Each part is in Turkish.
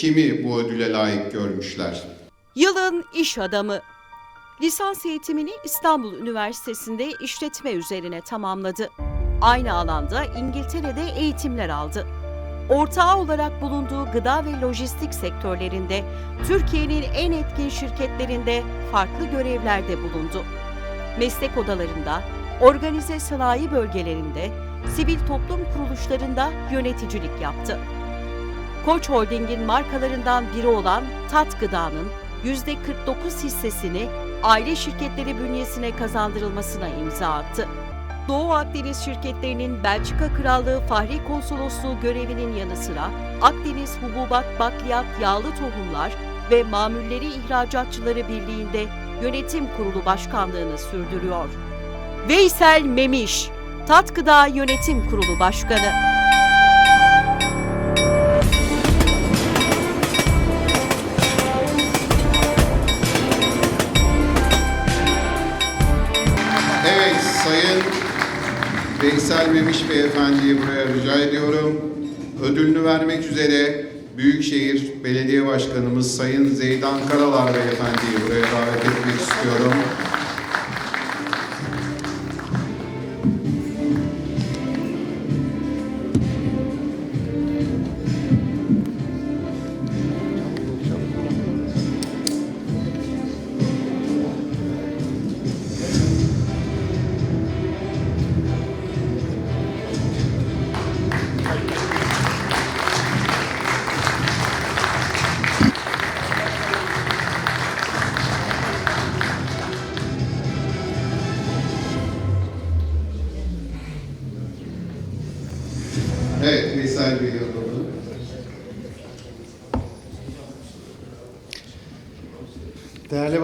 kimi bu ödüle layık görmüşler? Yılın iş adamı. Lisans eğitimini İstanbul Üniversitesi'nde işletme üzerine tamamladı. Aynı alanda İngiltere'de eğitimler aldı. Ortağı olarak bulunduğu gıda ve lojistik sektörlerinde Türkiye'nin en etkin şirketlerinde farklı görevlerde bulundu. Meslek odalarında, organize sanayi bölgelerinde, sivil toplum kuruluşlarında yöneticilik yaptı. Koç Holding'in markalarından biri olan Tat Gıda'nın %49 hissesini aile şirketleri bünyesine kazandırılmasına imza attı. Doğu Akdeniz şirketlerinin Belçika Krallığı Fahri Konsolosluğu görevinin yanı sıra Akdeniz Hububat Bakliyat Yağlı Tohumlar ve Mamulleri İhracatçıları Birliği'nde yönetim kurulu başkanlığını sürdürüyor. Veysel Memiş, Tat Gıda Yönetim Kurulu Başkanı. Veysel Memiş Beyefendi'yi buraya rica ediyorum. Ödülünü vermek üzere Büyükşehir Belediye Başkanımız Sayın Zeydan Karalar Beyefendi'yi buraya davet etmek istiyorum.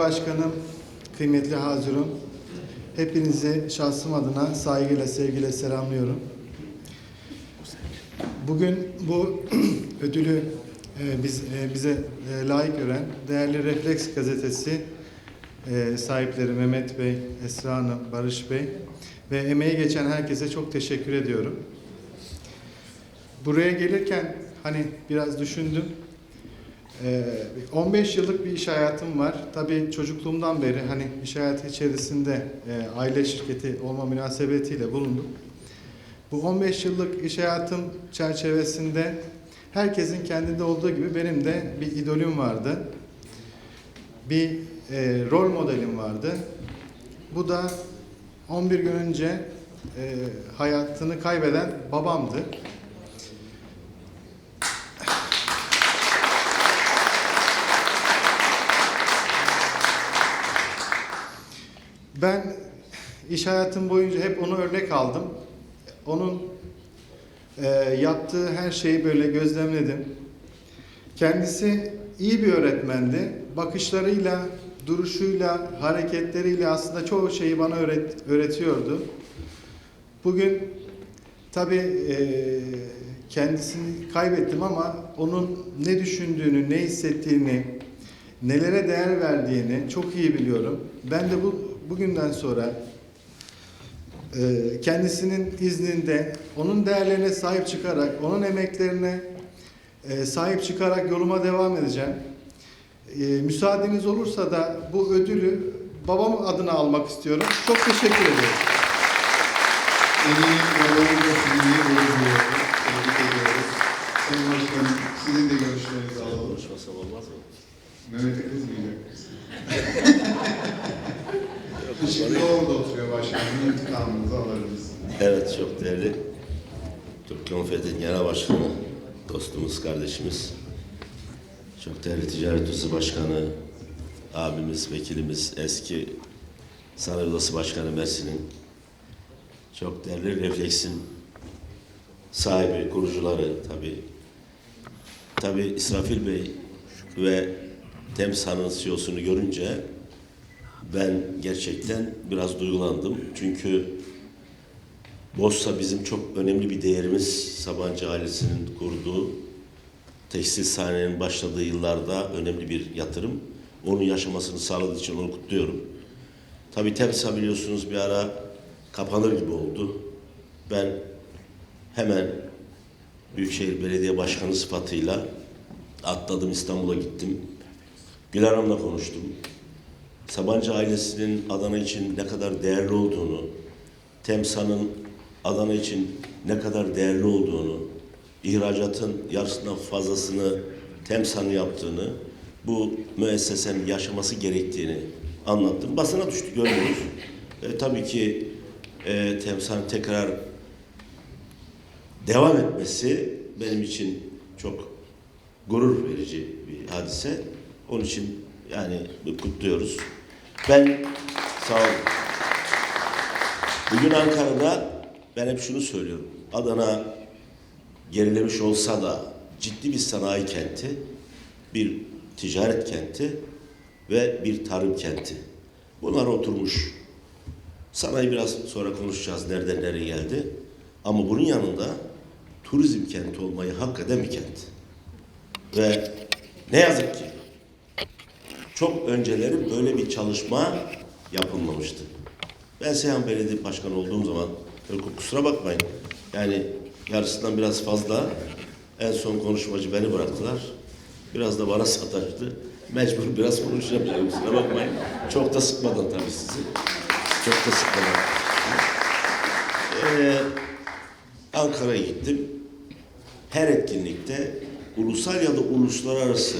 Başkanım, kıymetli Hazirun, hepinizi şahsım adına saygıyla, sevgiyle selamlıyorum. Bugün bu ödülü e, biz, e, bize e, layık gören değerli Refleks gazetesi e, sahipleri Mehmet Bey, Esra Hanım, Barış Bey ve emeği geçen herkese çok teşekkür ediyorum. Buraya gelirken hani biraz düşündüm. Ee, 15 yıllık bir iş hayatım var. Tabii çocukluğumdan beri hani iş hayatı içerisinde e, aile şirketi olma münasebetiyle bulundum. Bu 15 yıllık iş hayatım çerçevesinde herkesin kendinde olduğu gibi benim de bir idolüm vardı. Bir e, rol modelim vardı. Bu da 11 gün önce e, hayatını kaybeden babamdı. Ben iş hayatım boyunca hep onu örnek aldım. Onun e, yaptığı her şeyi böyle gözlemledim. Kendisi iyi bir öğretmendi. Bakışlarıyla, duruşuyla, hareketleriyle aslında çoğu şeyi bana öğret, öğretiyordu. Bugün tabii e, kendisini kaybettim ama onun ne düşündüğünü, ne hissettiğini, nelere değer verdiğini çok iyi biliyorum. Ben de bu bugünden sonra kendisinin izninde, onun değerlerine sahip çıkarak, onun emeklerine e, sahip çıkarak yoluma devam edeceğim. E, müsaadeniz olursa da bu ödülü babam adına almak istiyorum. Çok teşekkür ediyorum. Emeği babanın da sizinle. Tebrik ediyoruz. Sayın Başkanım, sizin de görüşlerinizi alalım. Konuşmasam olmaz mı? Mehmet'e kızmayacak Şimdi orada oturuyor başkanım. İntikamınızı alırız. Evet çok değerli Türk Konfederasyonu Genel Başkanı, dostumuz, kardeşimiz, çok değerli Ticaret Odası Başkanı, abimiz, vekilimiz, eski Sanayi Odası Başkanı Mersin'in, çok değerli Refleks'in sahibi, kurucuları tabii. Tabii İsrafil Bey ve Temsa'nın CEO'sunu görünce ben gerçekten biraz duygulandım. Çünkü Borsa bizim çok önemli bir değerimiz. Sabancı ailesinin kurduğu tekstil sanayiinin başladığı yıllarda önemli bir yatırım. Onun yaşamasını sağladığı için onu kutluyorum. Tabii Temsa biliyorsunuz bir ara kapanır gibi oldu. Ben hemen Büyükşehir Belediye Başkanı sıfatıyla atladım İstanbul'a gittim. Güler Hanım'la konuştum. Sabancı ailesinin Adana için ne kadar değerli olduğunu, Temsa'nın Adana için ne kadar değerli olduğunu, ihracatın yarısından fazlasını Temsa'nın yaptığını, bu müessesenin yaşaması gerektiğini anlattım. Basına düştü görüyoruz. E, tabii ki e, Temsa'nın tekrar devam etmesi benim için çok gurur verici bir hadise. Onun için yani kutluyoruz. Ben sağ olun. Bugün Ankara'da ben hep şunu söylüyorum. Adana gerilemiş olsa da ciddi bir sanayi kenti, bir ticaret kenti ve bir tarım kenti. Bunlar oturmuş. Sanayi biraz sonra konuşacağız nereden nereye geldi. Ama bunun yanında turizm kenti olmayı hak eden bir kent. Ve ne yazık ki çok önceleri böyle bir çalışma yapılmamıştı. Ben Seyhan Belediye Başkanı olduğum zaman kusura bakmayın. Yani yarısından biraz fazla en son konuşmacı beni bıraktılar. Biraz da bana sataştı. Mecbur biraz konuşacağım yani kusura bakmayın. Çok da sıkmadan tabii sizi. Çok da sıkmadan. Ee, Ankara'ya gittim. Her etkinlikte ulusal ya da uluslararası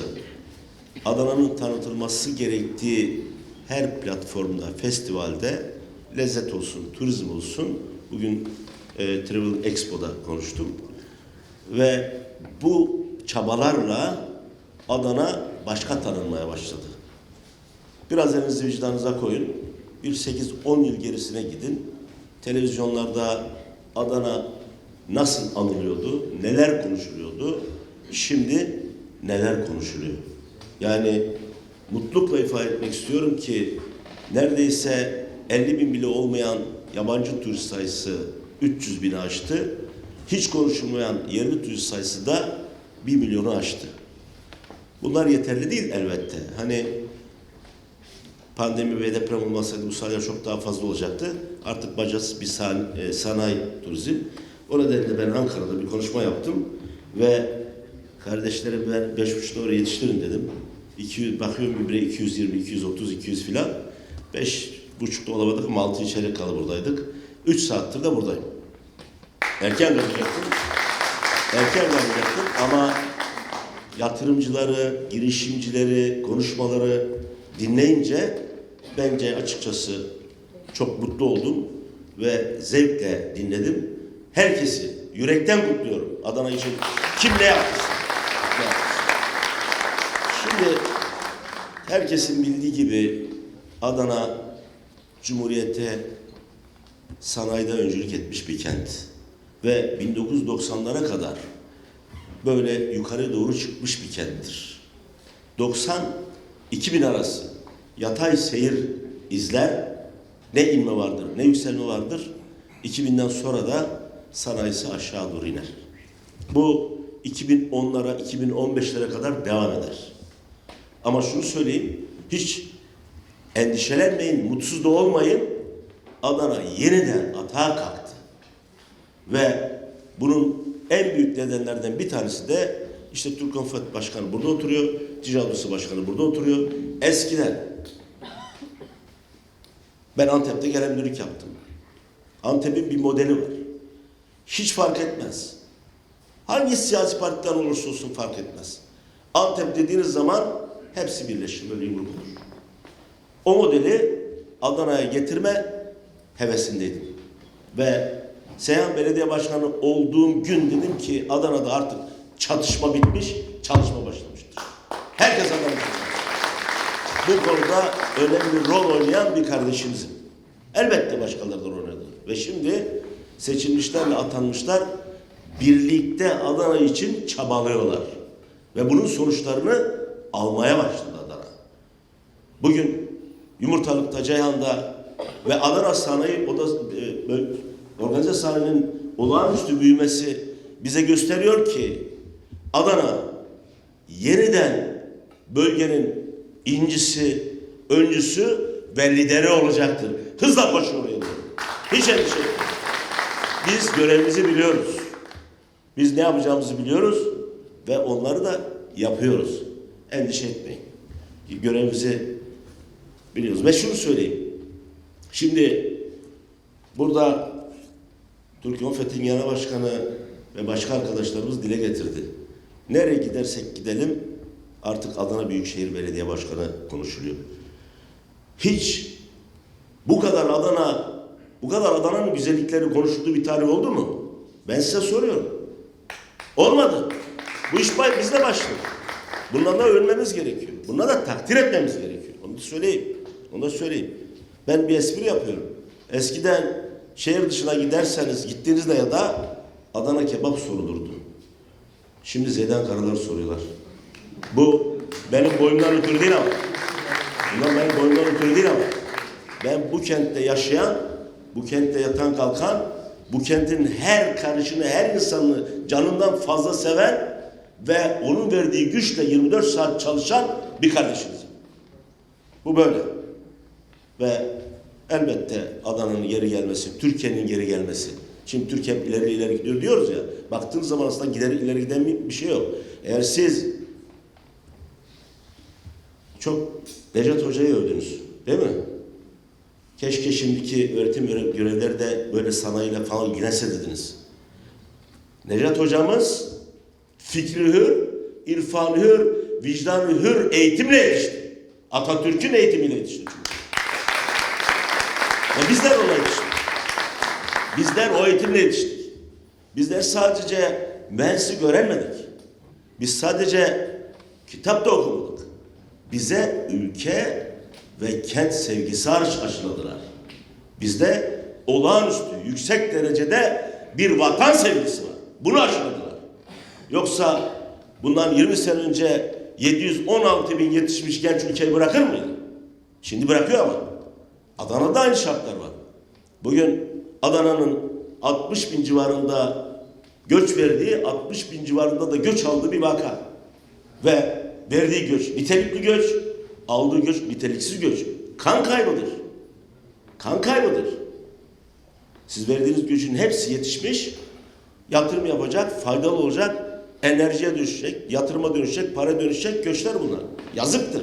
Adana'nın tanıtılması gerektiği her platformda, festivalde lezzet olsun, turizm olsun. Bugün e, Travel Expo'da konuştum. Ve bu çabalarla Adana başka tanınmaya başladı. Biraz elinizi vicdanınıza koyun. Bir 8-10 yıl gerisine gidin. Televizyonlarda Adana nasıl anılıyordu, neler konuşuluyordu, şimdi neler konuşuluyor. Yani mutlulukla ifade etmek istiyorum ki neredeyse 50 bin bile olmayan yabancı turist sayısı 300 bini aştı. Hiç konuşulmayan yerli turist sayısı da 1 milyonu aştı. Bunlar yeterli değil elbette. Hani pandemi ve deprem olmasaydı bu sayılar çok daha fazla olacaktı. Artık bacası bir san, e, sanayi turizm. O nedenle ben Ankara'da bir konuşma yaptım ve kardeşlerim ben beş buçukta oraya yetiştirin dedim. 200, bakıyorum bir bire 220, 230, 200 filan. Beş buçukta olamadık ama altı içeri kalı buradaydık. Üç saattir de buradayım. Erken dönecektim. Erken dönecektim ama yatırımcıları, girişimcileri, konuşmaları dinleyince bence açıkçası çok mutlu oldum ve zevkle dinledim. Herkesi yürekten kutluyorum. Adana için kim ne yaptıysa. Şimdi herkesin bildiği gibi Adana Cumhuriyete sanayide öncülük etmiş bir kent. Ve 1990'lara kadar böyle yukarı doğru çıkmış bir kenttir. 90-2000 arası yatay seyir izler. Ne inme vardır, ne yükselme vardır. 2000'den sonra da sanayisi aşağı doğru iner. Bu 2010'lara, 2015'lere kadar devam eder. Ama şunu söyleyeyim, hiç endişelenmeyin, mutsuz da olmayın. Adana yeniden atağa kalktı. Ve bunun en büyük nedenlerden bir tanesi de işte Türk Konfet Başkanı burada oturuyor, Ticaret Odası Başkanı burada oturuyor. Eskiden ben Antep'te genel müdürlük yaptım. Antep'in bir modeli var. Hiç fark etmez. Hangi siyasi partiden olursa olsun fark etmez. Antep dediğiniz zaman hepsi birleşir, böyle yumruk olur. O modeli Adana'ya getirme hevesindeydim. Ve Seyhan Belediye Başkanı olduğum gün dedim ki Adana'da artık çatışma bitmiş, çalışma başlamıştır. Herkes Adana'da. Bu konuda önemli bir rol oynayan bir kardeşimizim. Elbette başkaları da rol oynadı. Ve şimdi seçilmişlerle atanmışlar birlikte Adana için çabalıyorlar. Ve bunun sonuçlarını almaya başladı Adana. Bugün Yumurtalık'ta, Ceyhan'da ve Adana Sanayi Oda, e, organize sanayinin olağanüstü büyümesi bize gösteriyor ki Adana yeniden bölgenin incisi, öncüsü ve lideri olacaktır. Hızla koşuyor oraya. Hiç endişe etmeyin. Biz görevimizi biliyoruz. Biz ne yapacağımızı biliyoruz ve onları da yapıyoruz. Endişe etmeyin. Görevimizi biliyoruz. Ve şunu söyleyeyim. Şimdi burada Türkiye Fethin Genel Başkanı ve başka arkadaşlarımız dile getirdi. Nereye gidersek gidelim artık Adana Büyükşehir Belediye Başkanı konuşuluyor. Hiç bu kadar Adana, bu kadar Adana'nın güzellikleri konuşulduğu bir tarih oldu mu? Ben size soruyorum. Olmadı. Bu iş bizde başladı. Bundan da ölmemiz gerekiyor. Bundan da takdir etmemiz gerekiyor. Onu da söyleyeyim. Onu da söyleyeyim. Ben bir espri yapıyorum. Eskiden şehir dışına giderseniz gittiğinizde ya da Adana kebap sorulurdu. Şimdi Zeydan Karalar soruyorlar. Bu benim boyumdan ötürü değil ama. Bunlar benim boyumdan ötürü değil ama. Ben bu kentte yaşayan, bu kentte yatan kalkan, bu kentin her karışını, her insanını canından fazla seven ve onun verdiği güçle 24 saat çalışan bir kardeşiniz. Bu böyle. Ve elbette Adana'nın geri gelmesi, Türkiye'nin geri gelmesi. Şimdi Türkiye ileri ileri gidiyor diyoruz ya. Baktığınız zaman aslında gider ileri giden bir, şey yok. Eğer siz çok Necat Hoca'yı övdünüz. Değil mi? Keşke şimdiki öğretim görev- görevleri de böyle sanayiyle falan ilgilense dediniz. Necat hocamız fikri hür, irfanı hür, vicdanı hür eğitimle yetişti. Atatürk'ün eğitimiyle yetişti. Ve bizler ona yetiştik. Bizler o eğitimle yetiştik. Bizler sadece mühendisi göremedik. Biz sadece kitap da okumadık. Bize ülke ve kent sevgisi aş- aşıladılar. Bizde olağanüstü, yüksek derecede bir vatan sevgisi var. Bunu aşıladılar. Yoksa bundan 20 sene önce 716 bin yetişmiş genç ülkeyi bırakır mıydı? Şimdi bırakıyor ama. Adana'da aynı şartlar var. Bugün Adana'nın 60 bin civarında göç verdiği, 60 bin civarında da göç aldığı bir vaka. Ve verdiği göç nitelikli göç, aldığı göç niteliksiz göç. Kan kaybıdır. Kan kaybıdır. Siz verdiğiniz gücün hepsi yetişmiş, yatırım yapacak, faydalı olacak, enerjiye dönüşecek, yatırıma dönüşecek, para dönüşecek göçler bunlar. Yazıktır.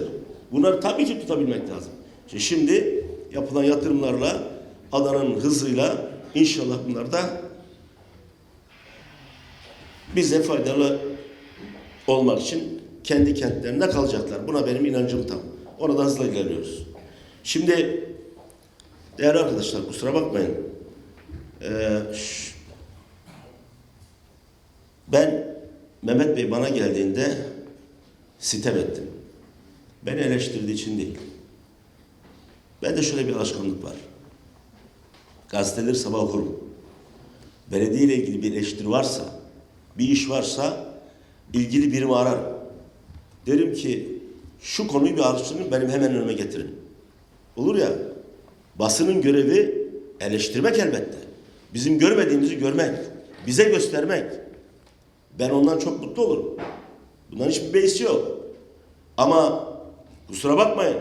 Bunları tabii ki tutabilmek lazım. İşte şimdi yapılan yatırımlarla, Adana'nın hızıyla inşallah bunlar da bize faydalı olmak için kendi kentlerinde kalacaklar. Buna benim inancım tam. Ona da hızla ilerliyoruz. Şimdi değerli arkadaşlar kusura bakmayın. Ee, ben Mehmet Bey bana geldiğinde sitem ettim. Beni eleştirdiği için değil. Ben de şöyle bir alışkanlık var. Gazeteleri sabah okurum. Belediye ile ilgili bir eleştiri varsa, bir iş varsa ilgili birimi ararım. Derim ki şu konuyu bir araştırın benim hemen önüme getirin. Olur ya basının görevi eleştirmek elbette. Bizim görmediğimizi görmek, bize göstermek. Ben ondan çok mutlu olurum. Bundan hiçbir beisi yok. Ama kusura bakmayın.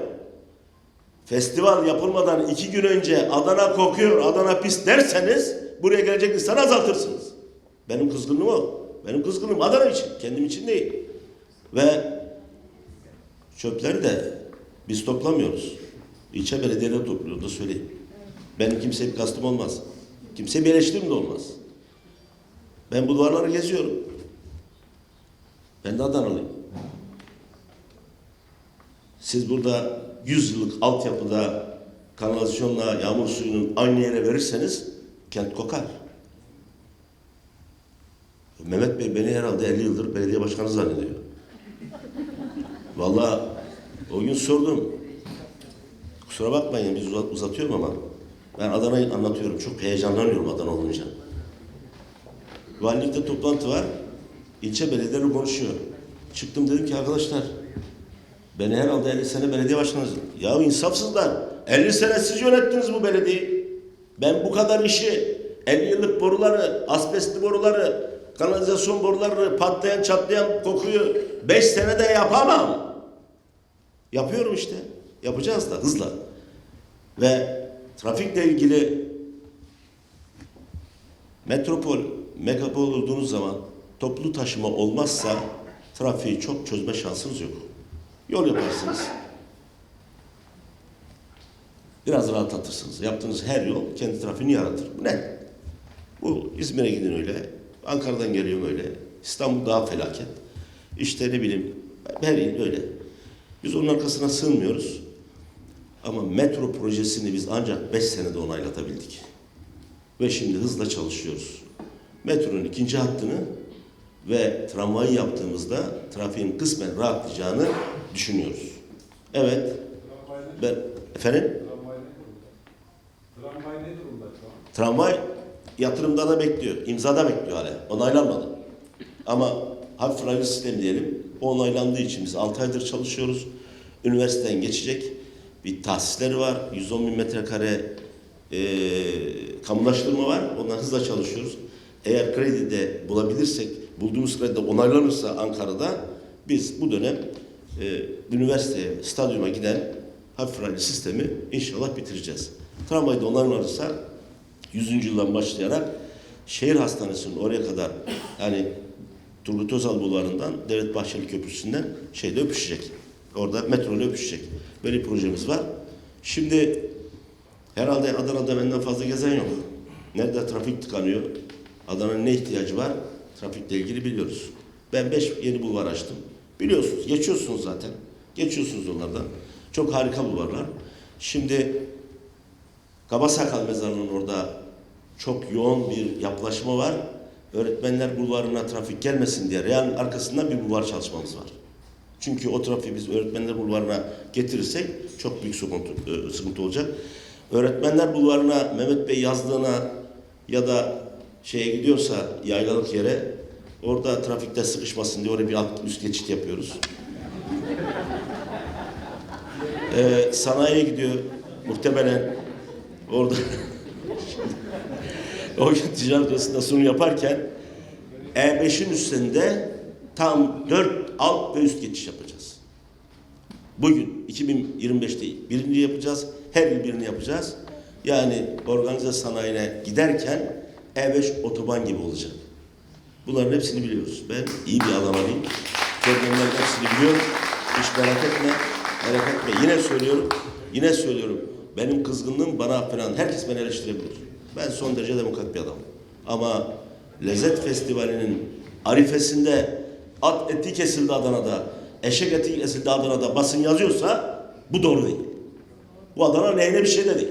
Festival yapılmadan iki gün önce Adana kokuyor, Adana pis derseniz buraya gelecek insanı azaltırsınız. Benim kızgınlığım o. Benim kızgınlığım Adana için, kendim için değil. Ve çöpleri de biz toplamıyoruz. İlçe belediyeleri topluyor da söyleyeyim. Benim kimseye bir kastım olmaz. Kimseye bir eleştirim de olmaz. Ben bu duvarları geziyorum. Ben de Adanalıyım. Siz burada 100 yıllık altyapıda kanalizasyonla yağmur suyunun aynı yere verirseniz kent kokar. Mehmet Bey beni herhalde 50 yıldır belediye başkanı zannediyor. Vallahi o gün sordum. Kusura bakmayın biz uzat- uzatıyorum ama ben Adana'yı anlatıyorum. Çok heyecanlanıyorum Adana olunca. Valilikte toplantı var. İlçe belediyeleri konuşuyor. Çıktım dedim ki arkadaşlar beni herhalde 50 sene belediye başkanı Ya insafsızlar. 50 sene siz yönettiniz bu belediyeyi. Ben bu kadar işi 50 yıllık boruları, asbestli boruları, kanalizasyon boruları, patlayan çatlayan kokuyu 5 senede yapamam. Yapıyorum işte. Yapacağız da hızla. Ve trafikle ilgili Metropol, megapol olduğunuz zaman toplu taşıma olmazsa trafiği çok çözme şansınız yok. Yol yaparsınız. Biraz rahatlatırsınız. Yaptığınız her yol kendi trafiğini yaratır. Bu ne? Bu İzmir'e gidin öyle. Ankara'dan geliyorum öyle. İstanbul daha felaket. İşte ne bileyim her il öyle. Biz onun arkasına sığmıyoruz. Ama metro projesini biz ancak 5 senede onaylatabildik. Ve şimdi hızla çalışıyoruz. Metronun ikinci hattını ve tramvayı yaptığımızda trafiğin kısmen rahatlayacağını düşünüyoruz. Evet. Ben, efendim? Tramvay ne durumda şu an? Tramvay yatırımda da bekliyor. imzada bekliyor hala. Onaylanmadı. Ama hafif raylı sistem diyelim. O onaylandığı için biz 6 aydır çalışıyoruz. Üniversiteden geçecek. Bir tahsisleri var. 110 bin metrekare e, kamulaştırma var. Ondan hızla çalışıyoruz. Eğer kredi de bulabilirsek, bulduğumuz kredi de onaylanırsa Ankara'da biz bu dönem e, üniversiteye, stadyuma giden hafif raylı sistemi inşallah bitireceğiz. Tramvay da onaylanırsa 100. yıldan başlayarak şehir hastanesinin oraya kadar yani Turgut Özal bulvarından Devlet Bahçeli Köprüsü'nden şeyde öpüşecek. Orada metro ile öpüşecek. Böyle bir projemiz var. Şimdi herhalde Adana'da benden fazla gezen yok. Nerede trafik tıkanıyor? Adana'nın ne ihtiyacı var? Trafikle ilgili biliyoruz. Ben beş yeni bulvar açtım. Biliyorsunuz, geçiyorsunuz zaten. Geçiyorsunuz onlardan. Çok harika bulvarlar. Şimdi Kabasakal Mezarı'nın orada çok yoğun bir yapılaşma var. Öğretmenler bulvarına trafik gelmesin diye Real'in arkasından bir bulvar çalışmamız var. Çünkü o trafiği biz öğretmenler bulvarına getirirsek çok büyük sıkıntı, e, sıkıntı olacak. Öğretmenler bulvarına Mehmet Bey yazdığına ya da şeye gidiyorsa yaylalık yere orada trafikte sıkışmasın diye oraya bir alt üst geçit yapıyoruz. Ee, sanayiye gidiyor muhtemelen orada o ticaret odasında sunum yaparken E5'in üstünde tam dört alt ve üst geçiş yapacağız. Bugün 2025'te birini yapacağız. Her yıl birini yapacağız. Yani organize sanayine giderken E5 otoban gibi olacak. Bunların hepsini biliyoruz. Ben iyi bir alamalıyım. Programların hepsini biliyorum. Hiç merak etme. Merak etme. Yine söylüyorum. Yine söylüyorum. Benim kızgınlığım bana falan. Herkes beni eleştirebilir. Ben son derece demokrat bir adamım. Ama Lezzet Festivali'nin arifesinde at eti kesildi Adana'da, eşek eti kesildi Adana'da basın yazıyorsa bu doğru değil. Bu Adana lehine bir şey de değil.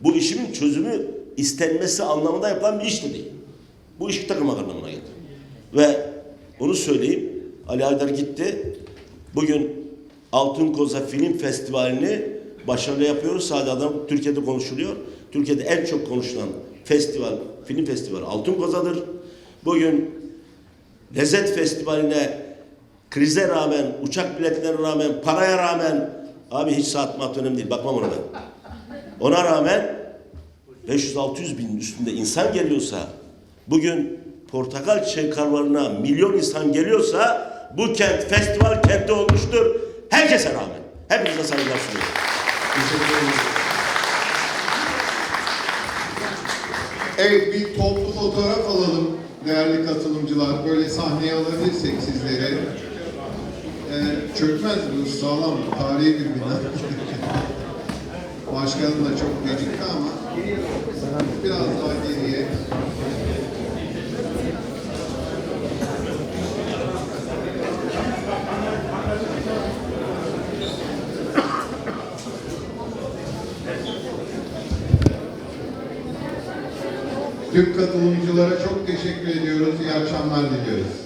Bu işimin çözümü istenmesi anlamında yapılan bir iş de değil. Bu iş takılmak anlamına gelir. Ve onu söyleyeyim. Ali Aydar gitti. Bugün Altın Koza Film Festivali'ni başarılı yapıyoruz. Sadece adam Türkiye'de konuşuluyor. Türkiye'de en çok konuşulan festival, film festivali Altın Koza'dır. Bugün Lezzet Festivali'ne krize rağmen, uçak biletlerine rağmen, paraya rağmen abi hiç saat mat önemli değil. Bakmam ona ben. Ona rağmen 500-600 bin üstünde insan geliyorsa bugün portakal çiçeği karvarına milyon insan geliyorsa bu kent festival kenti olmuştur. Herkese rağmen. Hepinize saygılar sunuyorum. Evet bir toplu fotoğraf alalım değerli katılımcılar. Böyle sahneye alabilirsek sizleri. Ee, çökmez bu sağlam tarihi bir bina. Başkanım da çok gecikti ama biraz. Tüm katılımcılara çok teşekkür ediyoruz. İyi akşamlar diliyoruz.